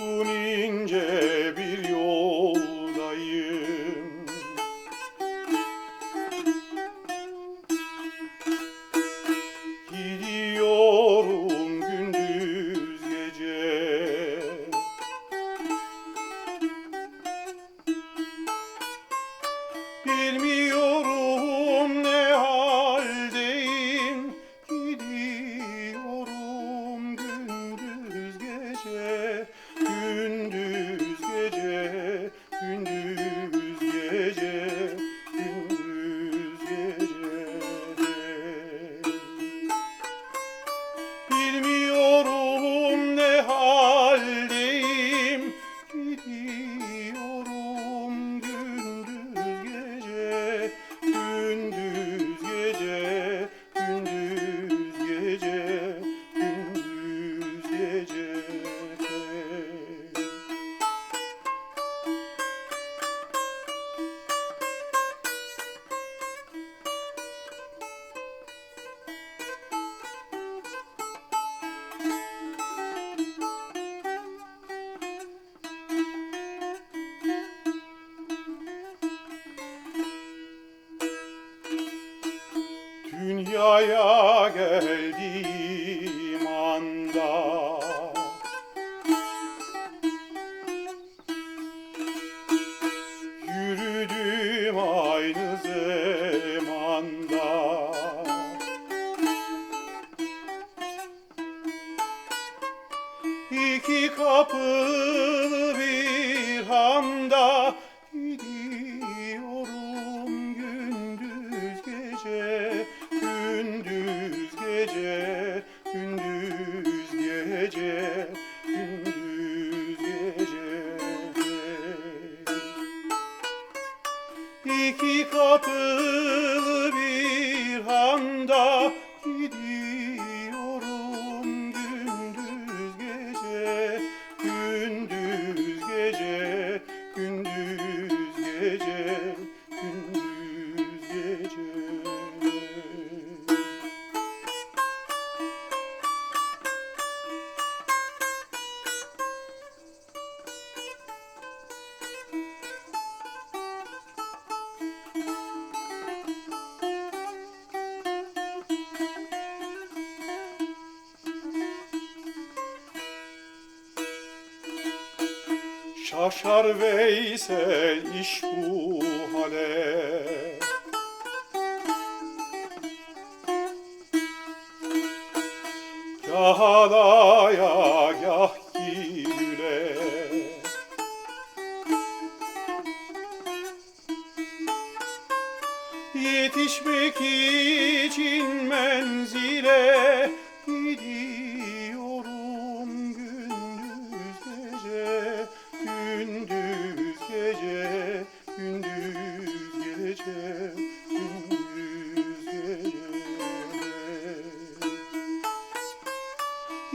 un inge Buraya geldiğim anda. Yürüdüm aynı zamanda. İki kapılı bir handa İki bir handa Şaşar Veysel iş bu hale. Gah alaya gah güle Yetişmek için